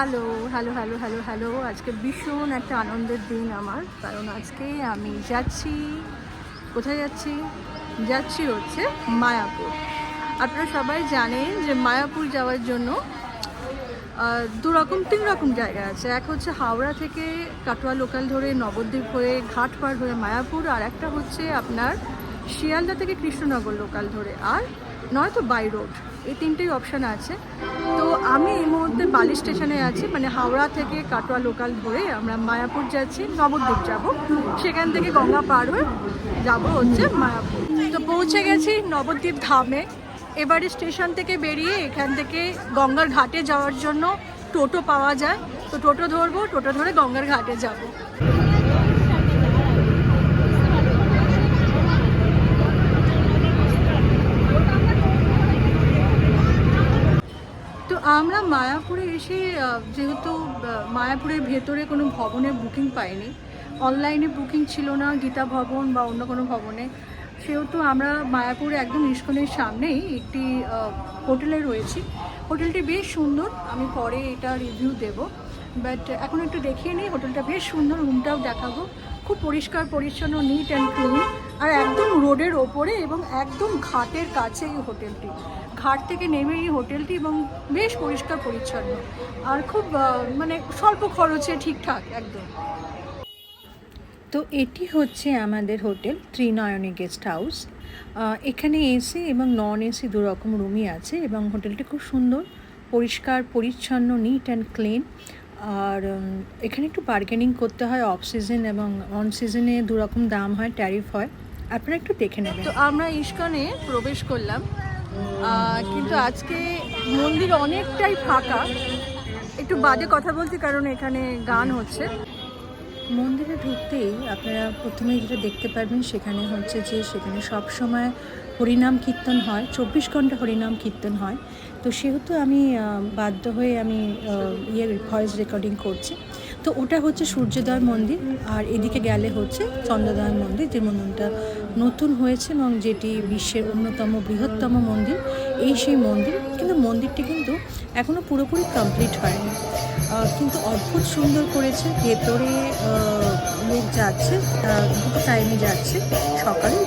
Hello hello hello hello hello. আজকে ভীষণ একটা আনন্দের দিন আমার, কারণ আজকে আমি যাচ্ছি, কোথায় যাচ্ছি? যাচ্ছি হচ্ছে মায়াপুর। আপনারা সবাই জানেন যে মায়াপুর যাওয়ার জন্য দু রকম তিন রকম জায়গা আছে। এক হচ্ছে হাওড়া থেকে কাটোয়া লোকাল ধরে নবদ্বীপ হয়ে ঘাট পার হয়ে মায়াপুর, আর একটা হচ্ছে আপনার শিয়ালদা থেকে কৃষ্ণনগর লোকাল ধরে, আর নয়তো বাই রোড। এই তিনটেই অপশান আছে। তো আমি এই মুহূর্তে বালি স্টেশনে আছি মানে হাওড়া থেকে কাটোয়া লোকাল ধরে আমরা মায়াপুর যাচ্ছি, নবদ্বীপ যাব। সেখান থেকে গঙ্গা পার হয়ে যাব হচ্ছে মায়াপুর। তো পৌঁছে গেছি নবদ্বীপ ধামে। এবারে স্টেশন থেকে বেরিয়ে এখান থেকে গঙ্গার ঘাটে যাওয়ার জন্য টোটো পাওয়া যায়। তো টোটো ধরবো, টোটো ধরে গঙ্গার ঘাটে যাব। আমরা মায়াপুরে এসে যেহেতু মায়াপুরের ভেতরে কোনো ভবনের বুকিং পাইনি। অনলাইনে বুকিং ছিল না, গীতা ভবন বা অন্য কোনো ভবনে। সেহেতু আমরা মায়াপুরে একদম ইস্কনের সামনেই একটি হোটেলে রয়েছি। হোটেলটি বেশ সুন্দর, আমি পরে এটা রিভিউ দেব। বাট এখন একটু দেখিয়ে নিই, হোটেলটা বেশ সুন্দর রুমটাও দেখাবো। খুব পরিষ্কার, পরিচ্ছন্ন নিট অ্যান্ড ক্লিন আর একদম রোডের ওপরে এবং একদম ঘাটের কাছে এই হোটেলটি। ঘাট থেকে নেমে এই হোটেলটি এবং বেশ পরিষ্কার পরিচ্ছন্ন। আর খুব মানে স্বল্প খরচে ঠিকঠাক একদম। তো এটি হচ্ছে আমাদের হোটেল ত্রিনয়নী গেস্ট হাউস। এখানে এসি এবং নন এসি দু রকম রুমই আছে এবং হোটেলটি খুব সুন্দর পরিষ্কার পরিচ্ছন্ন নিট অ্যান্ড ক্লিন আর এখানে একটু বার্গেনিং করতে হয় অফ সিজন এবং অন সিজনে দু রকম দাম হয় ট্যারিফ হয়। আপনারা একটু দেখে নেবেন। তো আমরা ইস্কনে প্রবেশ করলাম। কিন্তু আজকে মন্দির অনেকটাই ফাঁকা। একটু বাজে কথা বলছি কারণ এখানে গান হচ্ছে। মন্দিরে ঢুকতেই আপনারা প্রথমেই যেটা দেখতে পারবেন সেখানে হচ্ছে যে সেখানে সব সময় হরিনাম কীর্তন হয়, চব্বিশ ঘণ্টা হরিনাম কীর্তন হয়। তো সেহেতু আমি বাধ্য হয়ে আমি ইয়ে ভয়েস রেকর্ডিং করছি। তো ওটা হচ্ছে সূর্যোদয় মন্দির, আর এদিকে গেলে হচ্ছে চন্দ্রোদয় মন্দির, যে মন্দিরটা নতুন হয়েছে এবং যেটি বিশ্বের অন্যতম বৃহত্তম মন্দির, এই সেই মন্দির। কিন্তু মন্দিরটি কিন্তু এখনও পুরোপুরি কমপ্লিট হয়নি। কিন্তু অদ্ভুত সুন্দর করেছে, ভেতরে লোক যাচ্ছে দুটো টাইমে যাচ্ছে, সকালে।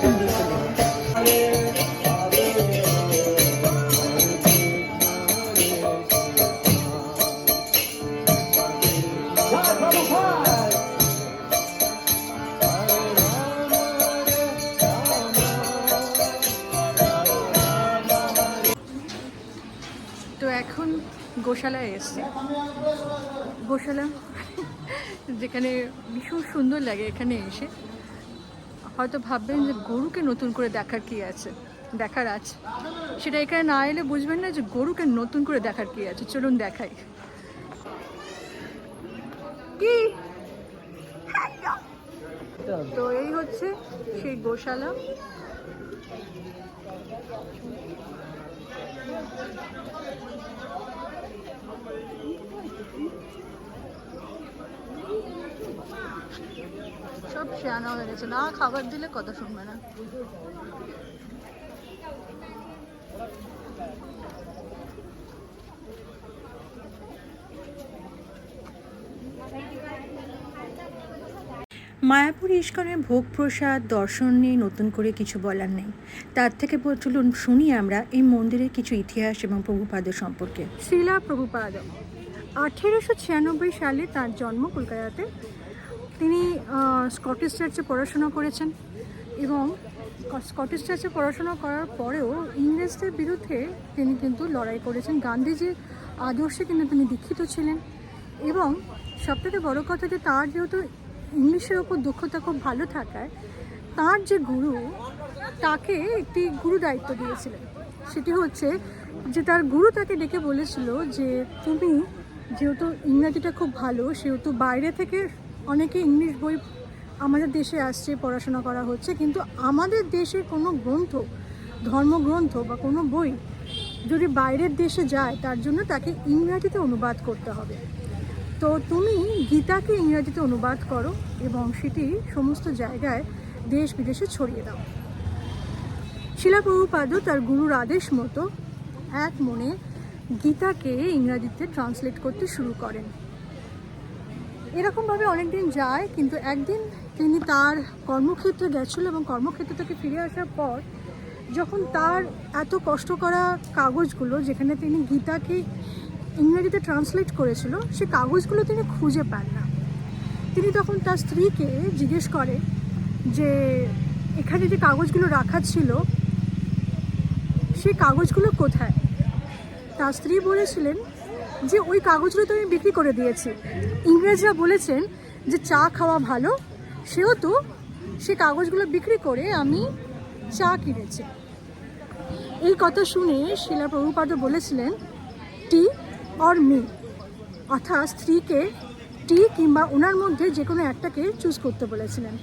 গোশালায় এসছি। গোশালা যেখানে ভীষণ সুন্দর লাগে এখানে এসে। হয়তো ভাববেন যে গরুকে নতুন করে দেখার কি আছে? দেখার আছে। সেটা এখানে না এলে বুঝবেন না যে গরুকে নতুন করে দেখার কি আছে। চলুন দেখাই। কি? তো এই হচ্ছে সেই গোশালা। সব শেয়ানা হয়ে গেছে। না খাবার দিলে কথা শুনবে না। মায়াপুর ইস্কনের ভোগ প্রসাদ দর্শন নিয়ে নতুন করে কিছু বলার নেই। তার থেকে চলুন শুনি আমরা এই মন্দিরের কিছু ইতিহাস এবং প্রভুপাদ সম্পর্কে। শিলা প্রভুপাদ। আঠেরোশো ছিয়ানব্বই সালে তার জন্ম কলকাতাতে। তিনি স্কটিশ চার্চে পড়াশোনা করেছেন এবং স্কটিশ চার্চে পড়াশোনা করার পরেও ইংরেজদের বিরুদ্ধে তিনি কিন্তু লড়াই করেছেন। গান্ধীজির আদর্শে কিন্তু তিনি দীক্ষিত ছিলেন এবং সবথেকে বড় কথা যে তার যেহেতু ইংলিশের ওপর দক্ষতা খুব ভালো থাকায় তার যে গুরু, তাকে একটি গুরু দায়িত্ব দিয়েছিলেন। সেটি হচ্ছে যে তার গুরু তাকে ডেকে বলেছিল যে, তুমি যেহেতু ইংরাজিটা খুব ভালো, সেহেতু বাইরে থেকে অনেকে ইংলিশ বই আমাদের দেশে আসছে, পড়াশোনা করা হচ্ছে, কিন্তু আমাদের দেশে কোনো গ্রন্থ, ধর্মগ্রন্থ বা কোনো বই যদি বাইরের দেশে যায়, তার জন্য তাকে ইংরাজিতে অনুবাদ করতে হবে। তো তুমি গীতাকে ইংরাজিতে অনুবাদ করো এবং সেটি সমস্ত জায়গায় দেশ বিদেশে ছড়িয়ে দাও। শিলা প্রভুপাদও তার গুরুর আদেশ মতো এক মনে গীতাকে ইংরাজিতে ট্রান্সলেট করতে শুরু করেন। এরকমভাবে অনেক দিন যায়, কিন্তু একদিন তিনি তার কর্মক্ষেত্রে গেছিল এবং কর্মক্ষেত্র থেকে ফিরে আসার পর যখন তার এত কষ্ট করা কাগজগুলো যেখানে তিনি গীতাকে ইংরেজিতে ট্রান্সলেট করেছিল, সে কাগজগুলো তিনি খুঁজে পান না। তিনি তখন তার স্ত্রীকে জিজ্ঞেস করে যে, এখানে যে কাগজগুলো রাখা ছিল সেই কাগজগুলো কোথায়? তার স্ত্রী বলেছিলেন যে, ওই কাগজগুলো তো আমি বিক্রি করে দিয়েছি। ইংরেজরা বলেছেন যে, চা খাওয়া ভালো সেহেতু সে কাগজগুলো বিক্রি করে আমি চা কিনেছি। এই কথা শুনে শিলা প্রভুপাদ বলেছিলেন, টি অর মি। অর্থাৎ স্ত্রীকে টি কিংবা ওনার মধ্যে যে কোনো একটাকে চুজ করতে বলেছিলেন।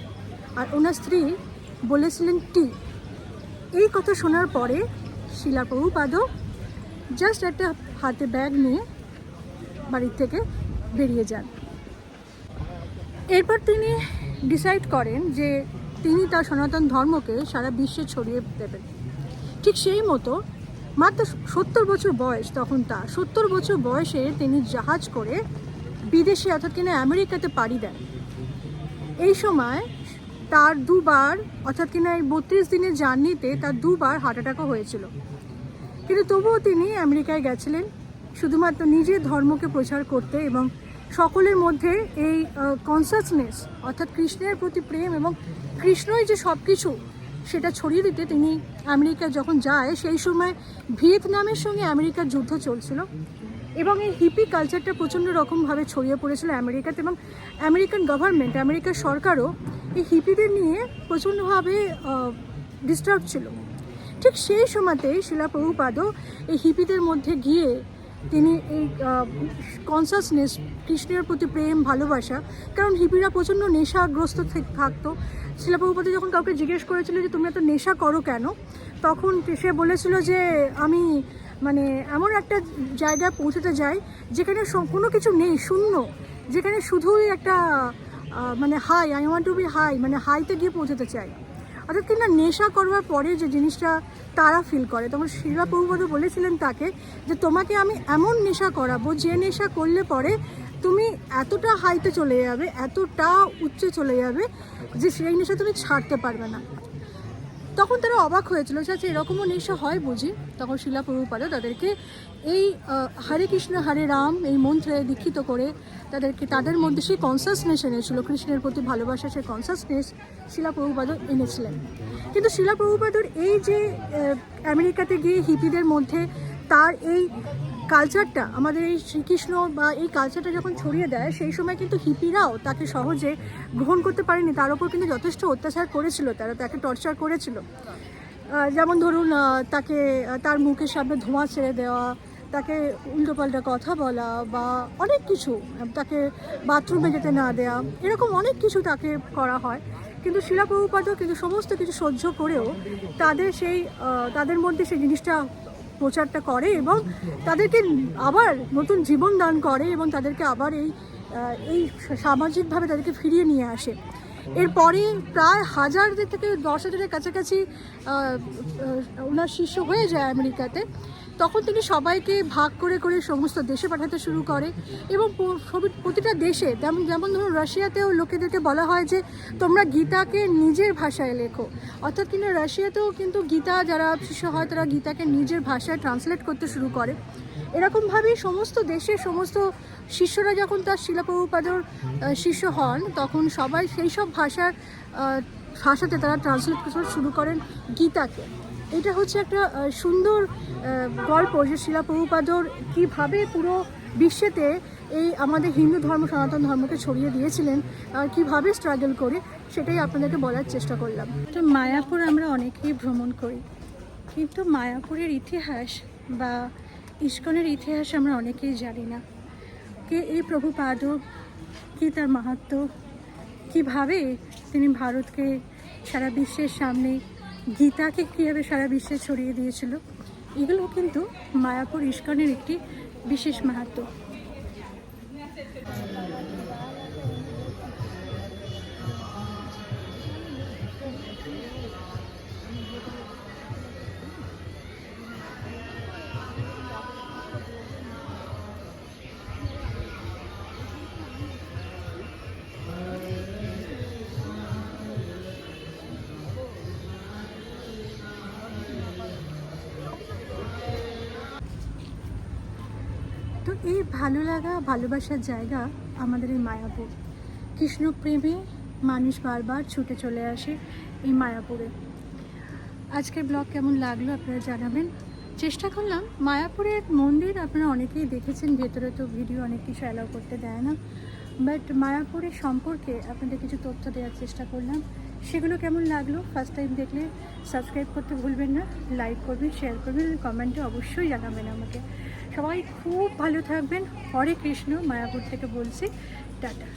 আর ওনার স্ত্রী বলেছিলেন টি। এই কথা শোনার পরে শিলা প্রভুপাদও জাস্ট একটা হাতে ব্যাগ নিয়ে বাড়ির থেকে বেরিয়ে যান। এরপর তিনি ডিসাইড করেন যে তিনি তার সনাতন ধর্মকে সারা বিশ্বে ছড়িয়ে দেবেন। ঠিক সেই মতো মাত্র সত্তর বছর বয়স তখন তার। সত্তর বছর বয়সে তিনি জাহাজ করে বিদেশে অর্থাৎ কিনা আমেরিকাতে পাড়ি দেন। এই সময় তার দুবার, অর্থাৎ কিনা এই বত্রিশ দিনের জার্নিতে তার দুবার হার্ট অ্যাটাকও হয়েছিল। কিন্তু তবুও তিনি আমেরিকায় গেছিলেন, শুধুমাত্র নিজের ধর্মকে প্রচার করতে এবং সকলের মধ্যে এই কনসাসনেস অর্থাৎ কৃষ্ণের প্রতি প্রেম এবং কৃষ্ণই যে সব কিছু সেটা ছড়িয়ে দিতে তিনি আমেরিকা যখন যায়, সেই সময় ভিয়েতনামের সঙ্গে আমেরিকার যুদ্ধ চলছিল এবং এই হিপি কালচারটা প্রচণ্ড রকমভাবে ছড়িয়ে পড়েছিল আমেরিকাতে এবং আমেরিকান গভর্নমেন্ট আমেরিকার সরকারও এই হিপিদের নিয়ে প্রচণ্ডভাবে ডিস্টার্ব ছিল। ঠিক সেই সময়তেই শিলা প্রভুপাদও এই হিপিদের মধ্যে গিয়ে তিনি এই কনসাসনেস কৃষ্ণের প্রতি প্রেম, ভালোবাসা, কারণ হিপিরা প্রচণ্ড নেশাগ্রস্ত থাকতো। শিলা প্রভুপাদ যখন কাউকে জিজ্ঞেস করেছিল যে তুমি এত নেশা করো কেন? তখন সে বলেছিল যে, আমি মানে এমন একটা জায়গায় পৌঁছতে যাই, যেখানে কোনো কিছু নেই, শূন্য। যেখানে শুধুই একটা মানে high I want to be high মানে হাইতে গিয়ে পৌঁছতে চাই। অর্থাৎ কিনা নেশা করবার পরে যে জিনিসটা তারা ফিল করে। তখন শিলা প্রভুপাদ বলেছিলেন তাকে যে, তোমাকে আমি এমন নেশা করাবো, যে নেশা করলে পরে তুমি এতটা হাইতে চলে যাবে, এতটা উচ্চে চলে যাবে, যে সেই নেশা তুমি ছাড়তে পারবে না। তখন তারা অবাক হয়েছিল। আচ্ছা এরকমও নেশা হয় বুঝি? তখন শিলা প্রভুপাদা তাদেরকে এই হরে কৃষ্ণ, হরে রাম এই মন্ত্রে দীক্ষিত করে তাদেরকে, তাদের মধ্যে সেই কনসাসনেস এনেছিল। কৃষ্ণের প্রতি ভালোবাসা, সেই কনসাসনেস শিলা প্রভুপাদ এনেছিলেন। কিন্তু শিলা প্রভুপাদর এই যে আমেরিকাতে গিয়ে হিপিদের মধ্যে তার এই কালচারটা আমাদের এই শ্রীকৃষ্ণ বা এই কালচারটা যখন ছড়িয়ে দেয়, সেই সময় কিন্তু হিপিরাও তাকে সহজে গ্রহণ করতে পারেনি। তার উপর কিন্তু যথেষ্ট অত্যাচার করেছিল তারা, তাকে টর্চার করেছিল। যেমন ধরুন তাকে, তার মুখের সামনে ধোঁয়া ছেড়ে দেওয়া তাকে উল্টোপাল্টা কথা বলা বা অনেক কিছু, তাকে বাথরুমে যেতে না দেওয়া এরকম অনেক কিছু তাকে করা হয়। কিন্তু শিলা প্রভুপাদও কিন্তু সমস্ত কিছু সহ্য করেও তাদের সেই তাদের মধ্যে সেই জিনিসটা প্রচারটা করে এবং তাদেরকে আবার নতুন জীবন দান করে এবং তাদেরকে আবার এই এই সামাজিকভাবে তাদেরকে ফিরিয়ে নিয়ে আসে। এরপরে প্রায় হাজার থেকে দশ হাজারের কাছাকাছি ওনার শিষ্য হয়ে যায় আমেরিকাতে। তখন তিনি সবাইকে ভাগ করে করে সমস্ত দেশে পাঠাতে শুরু করে এবং প্রতিটা দেশে যেমন যেমন ধরুন রাশিয়াতেও লোকেদেরকে বলা হয় যে তোমরা গীতাকে নিজের ভাষায় লেখো। অর্থাৎ কিনা রাশিয়াতেও কিন্তু গীতা যারা শিষ্য হয় তারা গীতাকে নিজের ভাষায় ট্রান্সলেট করতে শুরু করে। এরকমভাবেই সমস্ত দেশে সমস্ত শিষ্যরা যখন তার শিলাপ্রভুপাদর শিষ্য হন, তখন সবাই সেই সব ভাষার ভাষাতে তারা ট্রান্সলেট শুরু করেন গীতাকে। এটা হচ্ছে একটা সুন্দর গল্প যে শিলা প্রভুপাদর কীভাবে পুরো বিশ্বেতে এই আমাদের হিন্দু ধর্ম, সনাতন ধর্মকে ছড়িয়ে দিয়েছিলেন, আর কীভাবে স্ট্রাগল করে, সেটাই আপনাদেরকে বলার চেষ্টা করলাম। তো মায়াপুর আমরা অনেকেই ভ্রমণ করি, কিন্তু মায়াপুরের ইতিহাস বা ইস্কনের ইতিহাস আমরা অনেকেই জানি না। কে এই প্রভুপাদ, কি তার মাহাত্ম, কীভাবে তিনি ভারতকে সারা বিশ্বের সামনে গীতাকে কীভাবে সারা বিশ্বে ছড়িয়ে দিয়েছিল এগুলো কিন্তু মায়াপুর ইস্কনের একটি বিশেষ মাহাত্ম। এই ভালো লাগা, ভালোবাসার জায়গা আমাদের এই মায়াপুর। কৃষ্ণপ্রেমে মানুষ বারবার ছুটে চলে আসে এই মায়াপুরে। আজকের ব্লগ কেমন লাগল আপনারা জানাবেন। চেষ্টা করলাম মায়াপুরের মন্দির আপনারা অনেকেই দেখেছেন, ভেতরে তো ভিডিও অনেক কিছু অ্যালাউ করতে দেয় না। বাট মায়াপুরের সম্পর্কে আপনাদের কিছু তথ্য দেওয়ার চেষ্টা করলাম। সেগুলো কেমন লাগল ফার্স্ট টাইম দেখলে সাবস্ক্রাইব করতে ভুলবেন না লাইক করবেন শেয়ার করবেন কমেন্টে অবশ্যই জানাবেন আমাকে। সবাই খুব ভালো থাকবেন। হরে কৃষ্ণ মায়াপুর থেকে বলছি টাটা।